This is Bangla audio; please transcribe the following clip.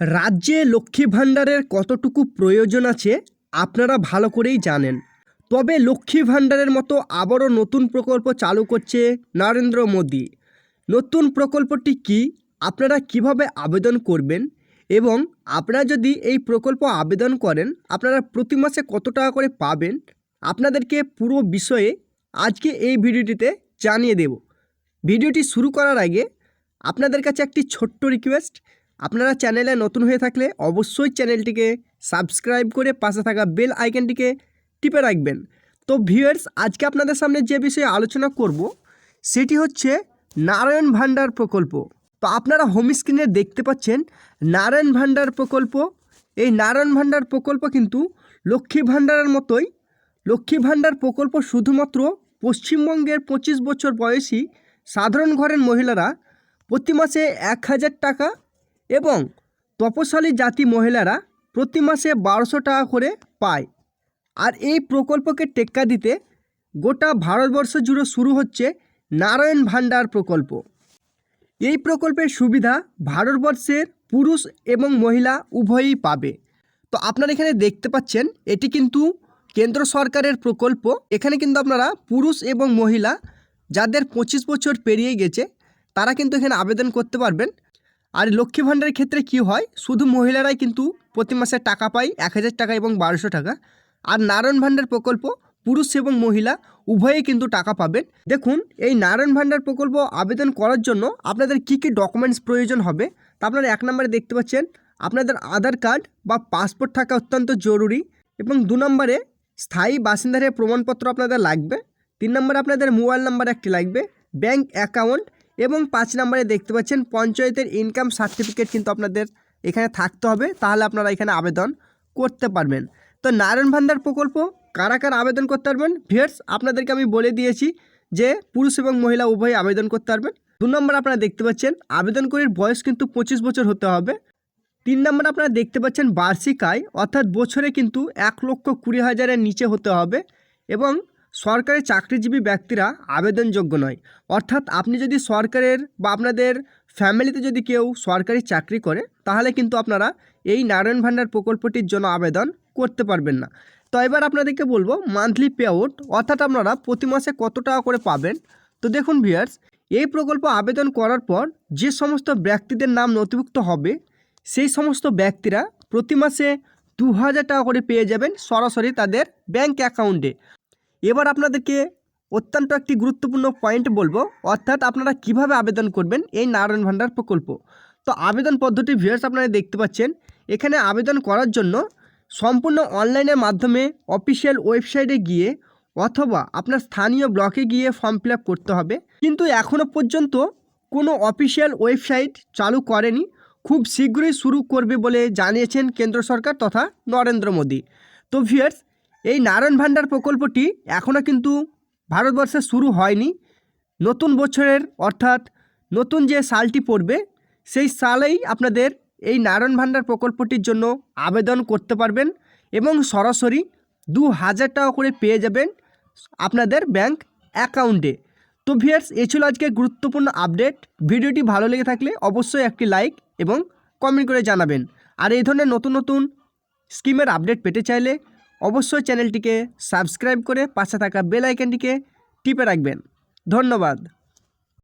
রাজ্যে লক্ষ্মী ভাণ্ডারের কতটুকু প্রয়োজন আছে আপনারা ভালো করেই জানেন। তবে লক্ষ্মী ভাণ্ডারের মতো আবারও নতুন প্রকল্প চালু করছে নরেন্দ্র মোদী। নতুন প্রকল্পটি কি? আপনারা কীভাবে আবেদন করবেন? এবং আপনারা যদি এই প্রকল্প আবেদন করেন, আপনারা প্রতি মাসে কত টাকা করে পাবেন? আপনাদেরকে পুরো বিষয়ে আজকে এই ভিডিওটিতে জানিয়ে দেব। ভিডিওটি শুরু করার আগে আপনাদের কাছে একটি ছোট্ট রিকোয়েস্ট আপনারা চ্যানেলে নতুন হয়ে থাকলে অবশ্যই চ্যানেলটিকে সাবস্ক্রাইব করে পাশে থাকা বেল আইকনটিকে টিপে রাখবেন। তো ভিউয়ার্স, আজকে আপনাদের সামনে যে বিষয়ে আলোচনা করব, সেটি হচ্ছে নারায়ণ ভাণ্ডার প্রকল্প। তো আপনারা হোম স্ক্রিনে দেখতে পাচ্ছেন নারায়ণ ভাণ্ডার প্রকল্প। এই নারায়ণ ভাণ্ডার প্রকল্প কিন্তু লক্ষ্মী ভাণ্ডারের মতোই, লক্ষ্মী ভাণ্ডার প্রকল্প শুধুমাত্র পশ্চিমবঙ্গের পঁচিশ বছর বয়সী সাধারণ ঘরের মহিলারা প্রতি মাসে এক হাজার টাকা এবং তপশালী জাতি মহিলারা প্রতি মাসে বারোশো টাকা করে পায়। আর এই প্রকল্পকে টেক্কা দিতে গোটা ভারতবর্ষ জুড়ে শুরু হচ্ছে নারায়ণ ভাণ্ডার প্রকল্প। এই প্রকল্পের সুবিধা ভারতবর্ষের পুরুষ এবং মহিলা উভয়ই পাবে। তো আপনারা এখানে দেখতে পাচ্ছেন, এটি কিন্তু কেন্দ্র সরকারের প্রকল্প। এখানে কিন্তু আপনারা পুরুষ এবং মহিলা যাদের পঁচিশ বছর পেরিয়ে গেছে, তারা কিন্তু এখানে আবেদন করতে পারবেন। আর লক্ষ্মী ভাণ্ডারের ক্ষেত্রে কি হয়? শুধু মহিলারাই কিন্তু প্রতি মাসে টাকা পায়, এক হাজার টাকা এবং বারোশো টাকা। আর নারায়ণ ভাণ্ডার প্রকল্প, পুরুষ এবং মহিলা উভয়েই কিন্তু টাকা পাবেন। দেখুন, এই নারায়ণ ভাণ্ডার প্রকল্প আবেদন করার জন্য আপনাদের কি কি ডকুমেন্টস প্রয়োজন হবে? তা আপনারা এক নম্বরে দেখতে পাচ্ছেন, আপনাদের আধার কার্ড বা পাসপোর্ট থাকা অত্যন্ত জরুরি এবং দু নম্বরে স্থায়ী বাসিন্দারের প্রমাণপত্র আপনাদের লাগবে। তিন নম্বরে আপনাদের মোবাইল নাম্বার একটি লাগবে ব্যাংক অ্যাকাউন্ট এবং পাঁচ নম্বরে দেখতে পাচ্ছেন পঞ্চায়েতের ইনকাম সার্টিফিকেট কিন্তু আপনাদের এখানে থাকতে হবে, তাহলে আপনারা এখানে আবেদন করতে পারবেন। তো নারায়ণ ভান্ডার প্রকল্প, কারা কারা আবেদন করতে পারবেন? ভিয়ার্স আপনাদেরকে আমি বলে দিয়েছি যে পুরুষ এবং মহিলা উভয়ই আবেদন করতে পারবেন। দু নম্বর আপনারা দেখতে পাচ্ছেন, আবেদনকারীর বয়স কিন্তু পঁচিশ বছর হতে হবে। তিন নম্বর আপনারা দেখতে পাচ্ছেন বার্ষিক আয়, অর্থাৎ বছরে কিন্তু এক লক্ষ কুড়ি হাজারের নিচে হতে হবে এবং সরকারি চাকরিজীবী ব্যক্তিরা আবেদনযোগ্য নয়। অর্থাৎ আপনি যদি সরকারের বা আপনাদের ফ্যামিলিতে যদি কেউ সরকারি চাকরি করে, তাহলে কিন্তু আপনারা এই নারায়ণ ভাণ্ডার প্রকল্পটির জন্য আবেদন করতে পারবেন না। তো এবার আপনাদেরকে বলব মান্থলি পে আউট অর্থাৎ আপনারা প্রতি মাসে কত টাকা করে পাবেন? তো দেখুন ভিয়ার্স এই প্রকল্প আবেদন করার পর যে সমস্ত ব্যক্তিদের নাম নথিভুক্ত হবে, সেই সমস্ত ব্যক্তিরা প্রতি মাসে দু হাজার টাকা করে পেয়ে যাবেন সরাসরি তাদের ব্যাংক অ্যাকাউন্টে এবার আপনাদেরকে অত্যন্ত একটি গুরুত্বপূর্ণ পয়েন্ট বলব, অর্থাৎ আপনারা কীভাবে আবেদন করবেন এই নারায়ণ ভাণ্ডার প্রকল্প। তো আবেদন পদ্ধতি ভিউয়ার্স আপনারা দেখতে পাচ্ছেন, এখানে আবেদন করার জন্য সম্পূর্ণ অনলাইনের মাধ্যমে অফিসিয়াল ওয়েবসাইটে গিয়ে অথবা আপনার স্থানীয় ব্লকে গিয়ে ফর্ম ফিল করতে হবে। কিন্তু এখনও পর্যন্ত কোনো অফিসিয়াল ওয়েবসাইট চালু করেনি। খুব শীঘ্রই শুরু করবে বলে জানিয়েছেন কেন্দ্র সরকার তথা নরেন্দ্র মোদী। তো ভিউয়ার্স এই নারায়ণ ভাণ্ডার প্রকল্পটি এখনও কিন্তু ভারতবর্ষে শুরু হয়নি। নতুন বছরের অর্থাৎ নতুন যে সালটি পড়বে, সেই সালেই আপনাদের এই নারায়ণ ভাণ্ডার প্রকল্পটির জন্য আবেদন করতে পারবেন এবং সরাসরি দু হাজার টাকা করে পেয়ে যাবেন আপনাদের ব্যাংক অ্যাকাউন্টে। তো ভিয়ার্স এ ছিল আজকে গুরুত্বপূর্ণ আপডেট। ভিডিওটি ভালো লেগে থাকলে অবশ্যই একটি লাইক এবং কমেন্ট করে জানাবেন। আর এই ধরনের নতুন নতুন স্কিমের আপডেট পেতে চাইলে অবশ্যই চ্যানেলটিকে সাবস্ক্রাইব করে পাশে থাকা বেল আইকনটিকে টিপে রাখবেন। ধন্যবাদ।